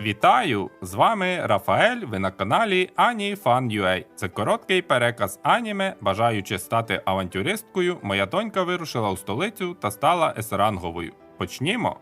Вітаю! З вами Рафаель. Ви на каналі AniFan.ua. Це короткий переказ аніме. Бажаючи стати авантюристкою, моя донька вирушила у столицю та стала есранговою. Почнімо.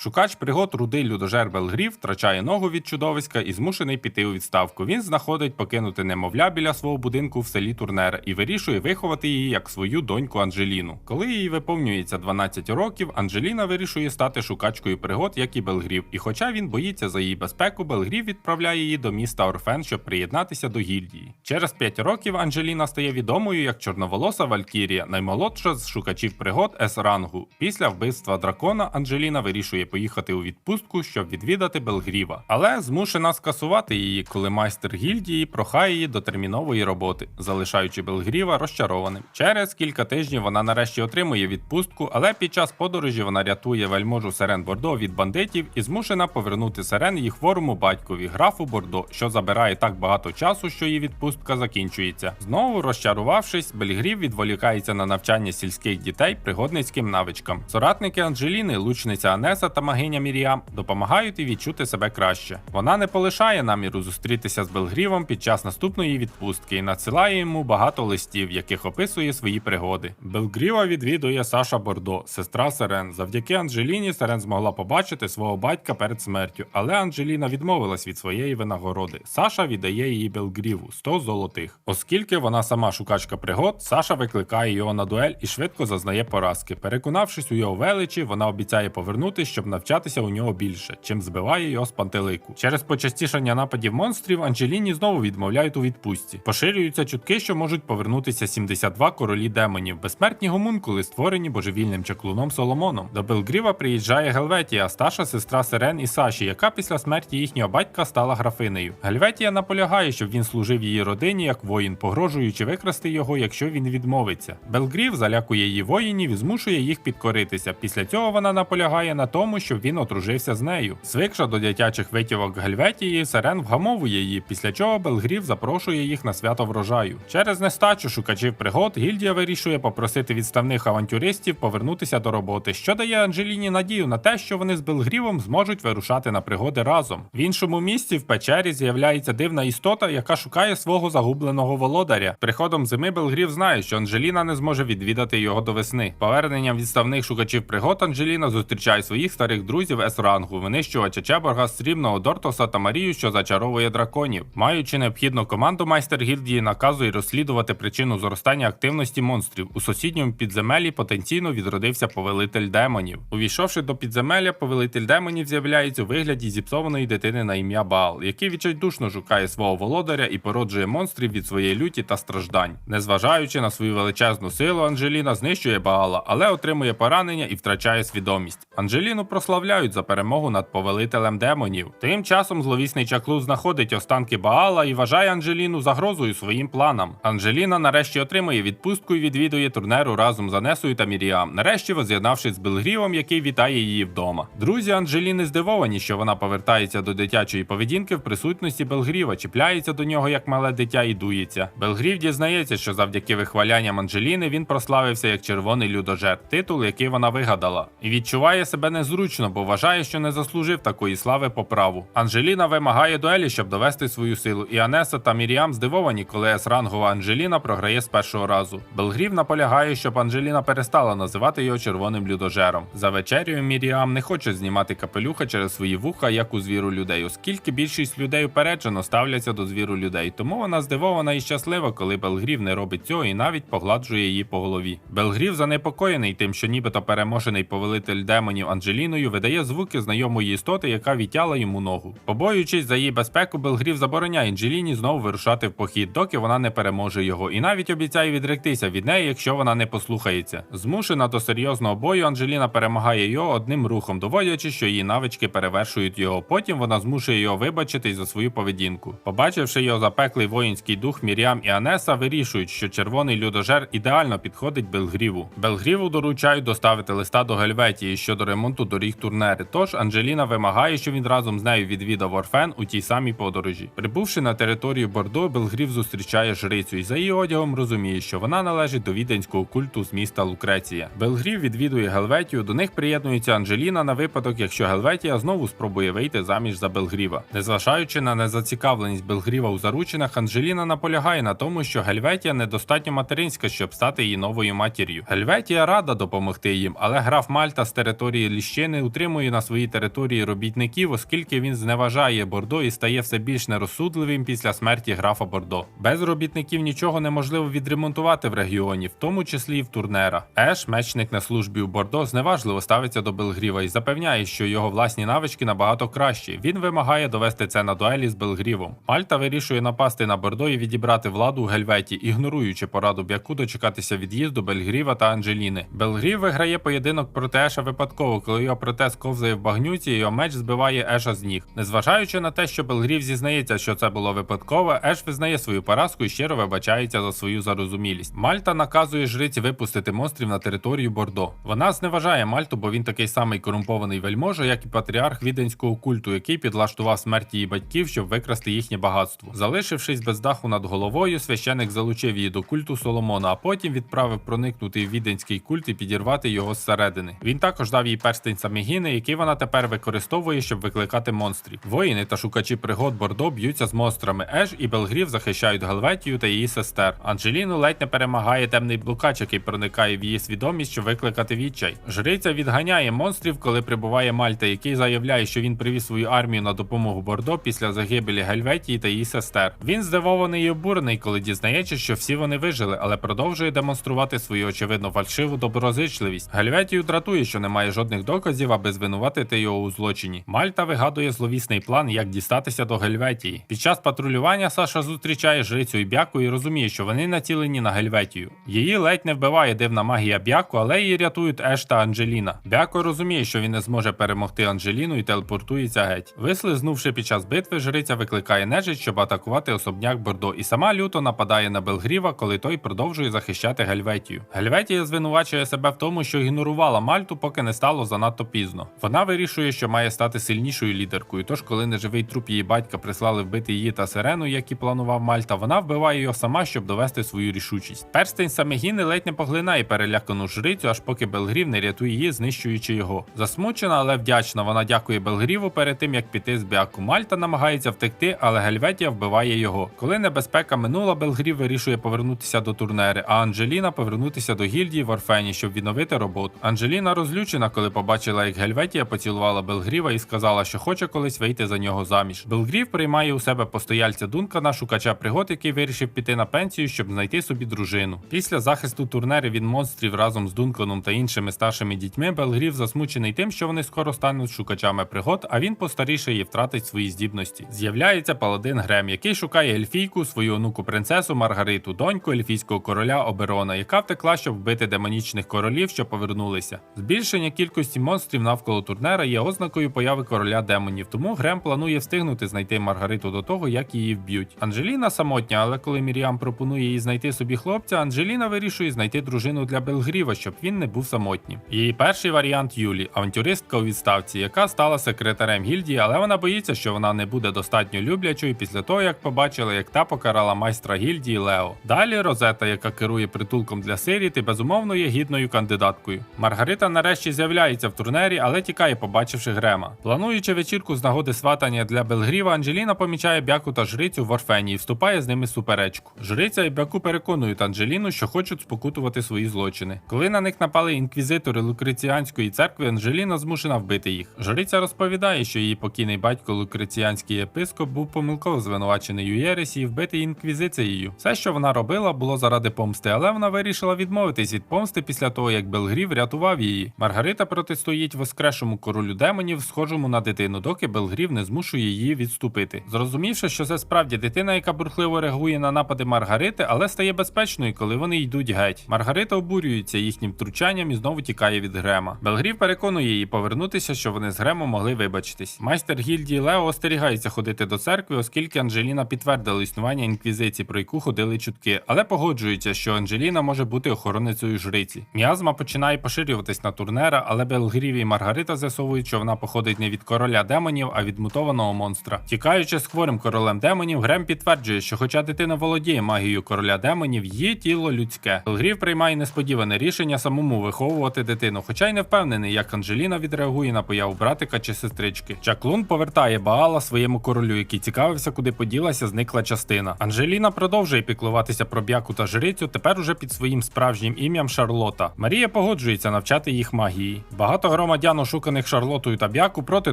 Шукач пригод рудий людожер Белгрів втрачає ногу від чудовиська і змушений піти у відставку. Він знаходить покинути немовля біля свого будинку в селі Турнера і вирішує виховати її як свою доньку Анжеліну. Коли їй виповнюється 12 років, Анжеліна вирішує стати шукачкою пригод, як і Белгрів. І хоча він боїться за її безпеку, Белгрів відправляє її до міста Орфен, щоб приєднатися до гільдії. Через 5 років Анжеліна стає відомою як чорноволоса Валькірія, наймолодша з шукачів пригод С-рангу. Після вбивства дракона Анжеліна вирішує поїхати у відпустку, щоб відвідати Белгріва, але змушена скасувати її, коли майстер гільдії прохає її до термінової роботи, залишаючи Белгріва розчарованим. Через кілька тижнів вона нарешті отримує відпустку, але під час подорожі вона рятує вельможу Сирен Бордо від бандитів і змушена повернути Сирен її хворому батькові графу Бордо, що забирає так багато часу, що її відпустка закінчується. Знову розчарувавшись, Бельгрів відволікається на навчання сільських дітей пригодницьким навичкам. Соратники Анджеліни, лучниця Анеса та магиня Міріам допомагають їй відчути себе краще. Вона не полишає наміру зустрітися з Белгрівом під час наступної відпустки і надсилає йому багато листів, яких описує свої пригоди. Белгріва відвідує Саша Бордо, сестра Сирен. Завдяки Анджеліні Сирен змогла побачити свого батька перед смертю, але Анджеліна відмовилась від своєї винагороди. Саша віддає її Белгріву 100 золотих. Оскільки вона сама шукачка пригод, Саша викликає його на дуель і швидко зазнає поразки. Переконавшись у його величі, вона обіцяє повернутися, щоб навчатися у нього більше, чим збиває його з пантелику. Через почастішання нападів монстрів Анджеліні знову відмовляють у відпустці. Поширюються чутки, що можуть повернутися 72 королі демонів, безсмертні гомункули, створені божевільним чаклуном Соломоном. До Белгріва приїжджає Гелветія, старша сестра Сирен і Саші, яка після смерті їхнього батька стала графинею. Гельветія наполягає, щоб він служив її родині як воїн, погрожуючи викрасти його, якщо він відмовиться. Белгрів залякує її воїнів і змушує їх підкоритися. Після цього вона наполягає на тому, щоб він одружився з нею. Звикша до дитячих витівок Гельветії, Сирен вгамовує її, після чого Белгрів запрошує їх на свято врожаю. Через нестачу шукачів пригод гільдія вирішує попросити відставних авантюристів повернутися до роботи, що дає Анджеліні надію на те, що вони з Белгрівом зможуть вирушати на пригоди разом. В іншому місці в печері з'являється дивна істота, яка шукає свого загубленого володаря. Приходом зими Белгрів знає, що Анджеліна не зможе відвідати його до весни. Поверненням відставних шукачів пригод Анджеліна зустрічає своїх старих друзів С-рангу, винищувача Чеборга, срібного Дортоса та Марію, що зачаровує драконів. Маючи необхідну команду, майстер гільдії наказує розслідувати причину зростання активності монстрів. У сусідньому підземелі потенційно відродився повелитель демонів. Увійшовши до підземелля, повелитель демонів з'являється у вигляді зіпсованої дитини на ім'я Баал, який відчайдушно шукає свого володаря і породжує монстрів від своєї люті та страждань. Незважаючи на свою величезну силу, Анжеліна знищує Баала, але отримує поранення і втрачає свідомість. Анжеліну прославляють за перемогу над повелителем демонів. Тим часом зловісний чаклун знаходить останки Баала і вважає Анжеліну загрозою своїм планам. Анжеліна нарешті отримує відпустку і відвідує турнеру разом з Анесою та Міріам, нарешті воз'єднавшись з Белгрівом, який вітає її вдома. Друзі Анжеліни здивовані, що вона повертається до дитячої поведінки в присутності Белгріва, чіпляється до нього як мале дитя і дується. Белгрів дізнається, що завдяки вихвалянням Анжеліни він прославився як червоний людожер, титул, який вона вигадала, і відчуває себе незручно, бо вважає, що не заслужив такої слави по праву. Анжеліна вимагає дуелі, щоб довести свою силу, і Анеса та Міріам здивовані, коли С-рангова Анжеліна програє з першого разу. Белгрів наполягає, щоб Анжеліна перестала називати його червоним людожером. За вечерю Міріам не хоче знімати капелюха через свої вуха, як у звіру людей, оскільки більшість людей упереджено ставляться до звіру людей. Тому вона здивована і щаслива, коли Белгрів не робить цього і навіть погладжує її по голові. Белгрів занепокоєний тим, що нібито переможений повелитель демонів Анджеліною видає звуки знайомої істоти, яка відтяла йому ногу. Побоюючись за її безпеку, Белгрів забороняє Анджеліні знову вирушати в похід, доки вона не переможе його, і навіть обіцяє відректися від неї, якщо вона не послухається. Змушена до серйозного бою, Анджеліна перемагає його одним рухом, доводячи, що її навички перевершують його. Потім вона змушує його вибачитись за свою поведінку. Побачивши його запеклий воїнський дух, Мір'ям і Анеса вирішують, що червоний людожер ідеально підходить Белгріву. Белгріву доручають доставити листа до Гельветії щодо ремонту доріг доріг турнери. Тож Анджеліна вимагає, що він разом з нею відвідав Орфен у тій самій подорожі. Прибувши на територію Бордо, Белгрів зустрічає жрицю і за її одягом розуміє, що вона належить до віденського культу з міста Лукреція. Белгрів відвідує Гелветію. До них приєднується Анджеліна на випадок, якщо Гелветія знову спробує вийти заміж за Белгріва. Незважаючи на незацікавленість Белгріва у заручинах, Анджеліна наполягає на тому, що Гельветія недостатньо материнська, щоб стати її новою матір'ю. Гельветія рада допомогти їм, але граф Мальта з території Ліщини утримує на своїй території робітників, оскільки він зневажає Бордо і стає все більш нерозсудливим після смерті графа Бордо. Без робітників нічого неможливо відремонтувати в регіоні, в тому числі і в турнера. Еш, мечник на службі у Бордо, зневажливо ставиться до Белгріва і запевняє, що його власні навички набагато кращі. Він вимагає довести це на дуелі з Белгрівом. Мальта вирішує напасти на Бордо і відібрати владу у Гельветі, ігноруючи пораду Бяку дочекатися від'їзду Бельгріва та Анджеліни. Белгрів виграє поєдинок проти Еша випадково, коли його протез ковзає в багнюці, його меч збиває Еша з ніг. Незважаючи на те, що Белгрів зізнається, що це було випадково, Еш визнає свою поразку і щиро вибачається за свою зарозумілість. Мальта наказує жриці випустити монстрів на територію Бордо. Вона зневажає Мальту, бо він такий самий корумпований вельможа, як і патріарх віденського культу, який підлаштував смерть її батьків, щоб викрасти їхнє багатство. Залишившись без даху над головою, священик залучив її до культу Соломона, а потім відправив проникнути в віденський культ і підірвати його зсередини. Він також дав їй перстень Самігіни, який вона тепер використовує, щоб викликати монстрів. Воїни та шукачі пригод Бордо б'ються з монстрами. Еш і Белгрів захищають Галветію та її сестер. Анджеліну ледь не перемагає темний блукач, який проникає в її свідомість, щоб викликати відчай. Жриця відганяє монстрів, коли прибуває Мальта, який заявляє, що він привіз свою армію на допомогу Бордо після загибелі Гельветії та її сестер. Він здивований і обурений, коли дізнається, що всі вони вижили, але продовжує демонструвати свою очевидно фальшиву доброзичливість. Гельветію дратує, що немає жодних доказів, аби звинуватити його у злочині. Мальта вигадує зловісний план, як дістатися до Гельветії. Під час патрулювання Саша зустрічає жрицю і бяку і розуміє, що вони націлені на Гельветію. Її ледь не вбиває дивна магія бяку, але її рятують Еш та Анджеліна. Бяко розуміє, що він не зможе перемогти Анджеліну і телепортується геть. Вислизнувши під час битви, жриця викликає нежить, щоб атакувати особняк Бордо, і сама люто нападає на Белгріва, коли той продовжує захищати Гельветію. Гельветія звинувачує себе в тому, що ігнорувала Мальту, поки не стало занадто пізно. Вона вирішує, що має стати сильнішою лідеркою. Тож, коли неживий труп її батька прислали вбити її та сирену, як і планував Мальта, вона вбиває його сама, щоб довести свою рішучість. Перстень Самегіни ледь не поглинає перелякану жрицю, аж поки Белгрів не рятує її, знищуючи його. Засмучена, але вдячна. Вона дякує Белгріву перед тим, як піти з бяку. Мальта намагається втекти, але Гельветія вбиває його. Коли небезпека минула, Белгрів вирішує повернутися до турнери, а Анджеліна повернутися до гільдії в Орфені, щоб відновити роботу. Анджеліна розлючена, коли побачила, як Гельветія поцілувала Белгріва і сказала, що хоче колись вийти за нього заміж. Белгрів приймає у себе постояльця Дункана, шукача пригод, який вирішив піти на пенсію, щоб знайти собі дружину. Після захисту турнери від монстрів разом з Дунканом та іншими старшими дітьми, Белгрів засмучений тим, що вони скоро стануть шукачами пригод, а він постарішає і втратить свої здібності. З'являється паладин Грем, який шукає ельфійку, свою онуку принцесу Маргариту, доньку ельфійського короля Оберона, яка втекла, щоб вбити демонічних королів, що повернулися. Збільшення кількості монстрів навколо турнера є ознакою появи короля демонів, тому Грем планує встигнути знайти Маргариту до того, як її вб'ють. Анджеліна самотня, але коли Міріам пропонує їй знайти собі хлопця, Анджеліна вирішує знайти дружину для Белгріва, щоб він не був самотнім. Її перший варіант Юлі, авантюристка у відставці, яка стала секретарем гільдії, але вона боїться, що вона не буде достатньо люблячою після того, як побачила, як та покарала майстра гільдії Лео. Далі Розета, яка керує притулком для сиріт і безумовно є гідною кандидаткою. Маргарита нарешті з'являється в турнері, але тікає, побачивши Грема. Плануючи вечірку з нагоди сватання для Белгріва, Анджеліна помічає бяку та жрицю в Орфені і вступає з ними в суперечку. Жриця і бяку переконують Анджеліну, що хочуть спокутувати свої злочини. Коли на них напали інквізитори Лукреціанської церкви, Анджеліна змушена вбити їх. Жриця розповідає, що її покійний батько Лукреціанський єпископ був помилково звинувачений у єресі і вбитий інквізицією. Все, що вона робила, було заради помсти, але вона вирішила відмовитись від помсти після того, як Белгрів рятував її. Маргарита протистоїть воскрешому королю демонів, схожому на дитину, доки Белгрів не змушує її відступити. Зрозумівши, що це справді дитина, яка бурхливо реагує на напади Маргарити, але стає безпечною, коли вони йдуть геть. Маргарита обурюється їхнім втручанням і знову тікає від Грема. Белгрів переконує її повернутися, що вони з Гремом могли вибачитись. Майстер гільдії Лео остерігається ходити до церкви, оскільки Анджеліна підтвердила існування інквізиції, про яку ходили чутки, але погоджується, що Анджеліна може бути охоронницею жриці. Міазма починає поширюватись на турнера, але Белгрів Белгрів і Маргарита з'ясовують, що вона походить не від короля демонів, а від мутованого монстра. Тікаючи з хворим королем демонів, Грем підтверджує, що хоча дитина володіє магією короля демонів, її тіло людське. Белгрів приймає несподіване рішення самому виховувати дитину, хоча й не впевнений, як Анджеліна відреагує на появу братика чи сестрички. Чаклун повертає Баала своєму королю, який цікавився, куди поділася зникла частина. Анджеліна продовжує піклуватися про б'яку та жрицю, тепер уже під своїм справжнім ім'ям Шарлота. Марія погоджується навчати їх магії. Багато громадян, ошуканих Шарлотою та б'яку, проти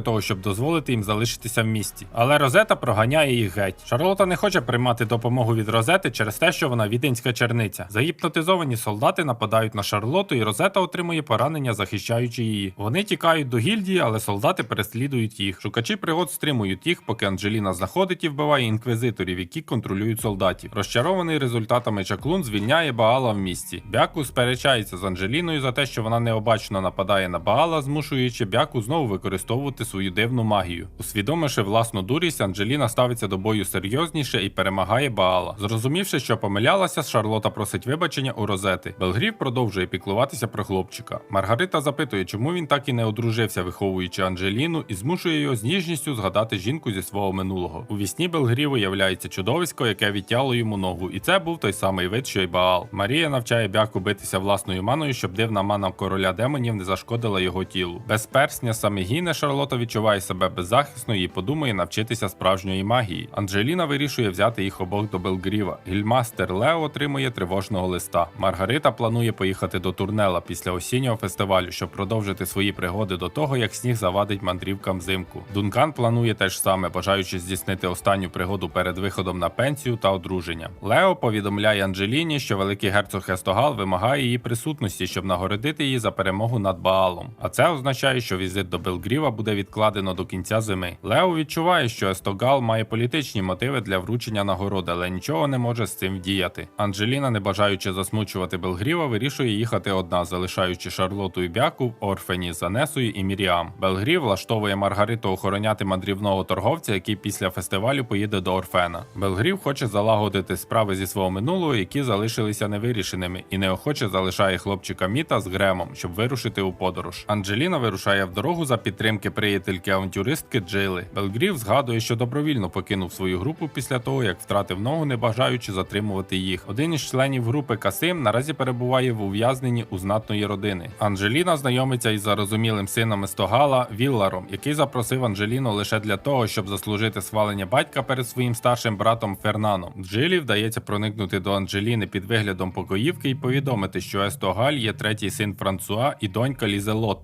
того, щоб дозволити їм залишитися в місті. Але Розета проганяє їх геть. Шарлота не хоче приймати допомогу від Розети через те, що вона віденська черниця. Загіпнотизовані солдати нападають на Шарлоту, і Розета отримує поранення, захищаючи її. Вони тікають до гільдії, але солдати переслідують їх. Шукачі пригод стримують їх, поки Анджеліна знаходить і вбиває інквізиторів, які контролюють солдатів. Розчарований результатами Чаклун звільняє Баала в місті. Бяку сперечається з Анджеліною за те, що вона необачно нападає на Баала, змушуючи Бяку знову використовувати свою дивну магію. Усвідомивши власну дурість, Анджеліна ставиться до бою серйозніше і перемагає Баала. Зрозумівши, що помилялася, Шарлота просить вибачення у Розети. Белгрів продовжує піклуватися про хлопчика. Маргарита запитує, чому він так і не одружився, виховуючи Анджеліну, і змушує його з ніжністю згадати жінку зі свого минулого. У вісні Белгріву являється чудовисько, яке відтяло йому ногу, і це був той самий вид, що й Баал. Марія навчає бяку битися власною маною, щоб дивна мана короля демонів не зашкодила його тілу. Без персня саме гіне Шарлота відчуває себе беззахисною і подумає навчитися справжньої магії. Анджеліна вирішує взяти їх обох до Белгріва. Гільмастер Лео отримує тривожного листа. Маргарита планує поїхати до Турнела після осіннього фестивалю, щоб продовжити свої пригоди до того, як сніг завадить мандрівкам взимку. Дункан планує те ж саме, бажаючи здійснити останню пригоду перед виходом на пенсію та одруження. Лео повідомляє Анджеліні, що великий герцог Естогал вимагає її присутності, щоб нагородити її за перемогу над Баалом. А це означає, що візит до Белгріва буде відкладено до кінця зими. Лео відчуває, що Естогал має політичні мотиви для вручення нагороди, але нічого не може з цим вдіяти. Анджеліна, не бажаючи засмучувати Белгріва, вирішує їхати одна, залишаючи Шарлоту і Бяку в Орфені з Анесою і Міріам. Белгрів влаштовує Маргариту охороняти мандрівного торговця, який після фестивалю поїде до Орфена. Белгрів хоче залагодити справи зі свого минулого, які залишилися невирішеними, і неохоче залишає хлопчика Міта з Гремом, щоб вирушити у подорож. Анджеліна вирушає в дорогу за підтримки приятельки авантюристки Джейли. Белгрів згадує, що добровільно покинув свою групу після того, як втратив ногу, не бажаючи затримувати їх. Один із членів групи Касим наразі перебуває в ув'язненні у знатної родини. Анджеліна знайомиться із зарозумілим сином Естогала Вілларом, який запросив Анджеліну лише для того, щоб заслужити схвалення батька перед своїм старшим братом Фернаном. Джилі вдається проникнути до Анджеліни під виглядом покоївки і повідомити, що Естогаль є третій син Франсуа і донька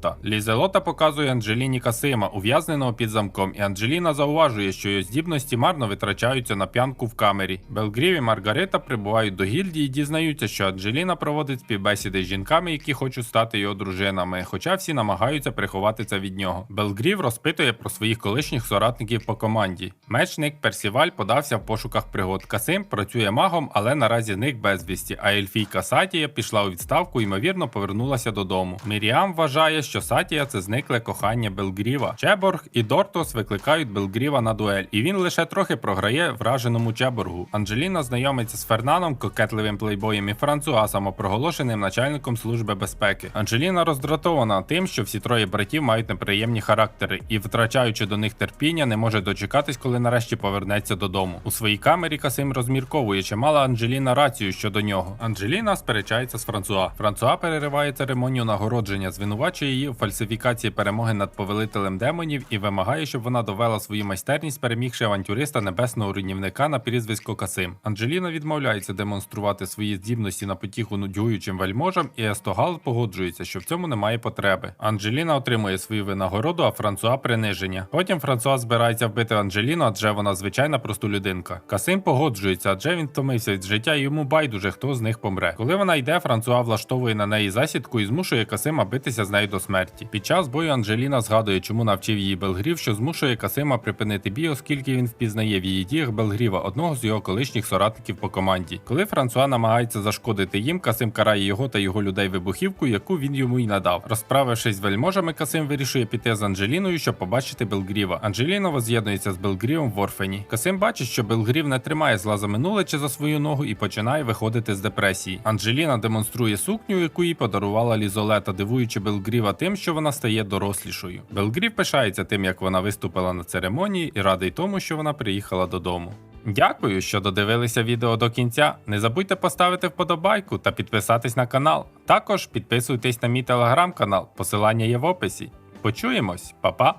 Лізелотта. Лізелотта показує Анджеліні Касима, ув'язненого під замком, і Анджеліна зауважує, що його здібності марно витрачаються на п'янку в камері. Белгрів і Маргарита прибувають до гільдії і дізнаються, що Анджеліна проводить співбесіди з жінками, які хочуть стати його дружинами, хоча всі намагаються приховати це від нього. Белгрів розпитує про своїх колишніх соратників по команді. Мечник Персіваль подався в пошуках пригод. Касим працює магом, але наразі зник безвісті. А ельфійка Сатія пішла у відставку ймовірно повернулася додому. Міріам вважає, що Сатія це зникле кохання Белгріва. Чеборг і Дортос викликають Белгріва на дуель, і він лише трохи програє враженому Чеборгу. Анджеліна знайомиться з Фернаном, кокетливим плейбоєм і Франсуа, самопроголошеним начальником служби безпеки. Анджеліна роздратована тим, що всі троє братів мають неприємні характери, і, втрачаючи до них терпіння, не може дочекатись, коли нарешті повернеться додому. У своїй камері Касим розмірковує, чи мала Анджеліна рацію щодо нього. Анджеліна сперечається з Франсуа. Франсуа перериває церемонію нагородження, звинувачує її у фальсифікації перемоги над повелителем демонів і вимагає, щоб вона довела свою майстерність, перемігши авантюриста небесного руйнівника на прізвисько Касим. Анджеліна відмовляється демонструвати свої здібності на потіху нудьгуючим вельможам, і Естогал погоджується, що в цьому немає потреби. Анджеліна отримує свою винагороду, а Франсуа приниження. Потім Франсуа збирається вбити Анджеліну, адже вона звичайна простолюдинка. Касим погоджується, адже він втомився від життя, і йому байдуже, хто з них помре. Коли вона йде, Франсуа влаштовує на неї засідку і змушує Касима битися з нею до смерті. Під час бою Анджеліна згадує, чому навчив її Белгрів, що змушує Касима припинити бій, оскільки він впізнає в її діях Белгріва, одного з його колишніх соратників по команді. Коли Франсуа намагається зашкодити їм, Касим карає його та його людей вибухівку, яку він йому й надав. Розправившись з вельможами, Касим вирішує піти з Анджеліною, щоб побачити Белгріва. Анджеліна воз'єднується з Белгрівом в Орфені. Касим бачить, що Белгрів не тримає зла за минуле чи за свою ногу і починає виходити з депресії. Анджеліна демонструє сукню, яку їй подарувала Лізолета, дивуючи Белгріва тим, що вона стає дорослішою. Белгрів пишається тим, як вона виступила на церемонії, і радий тому, що вона приїхала додому. Дякую, що додивилися відео до кінця. Не забудьте поставити вподобайку та підписатись на канал. Також підписуйтесь на мій телеграм-канал, посилання є в описі. Почуємось, па-па!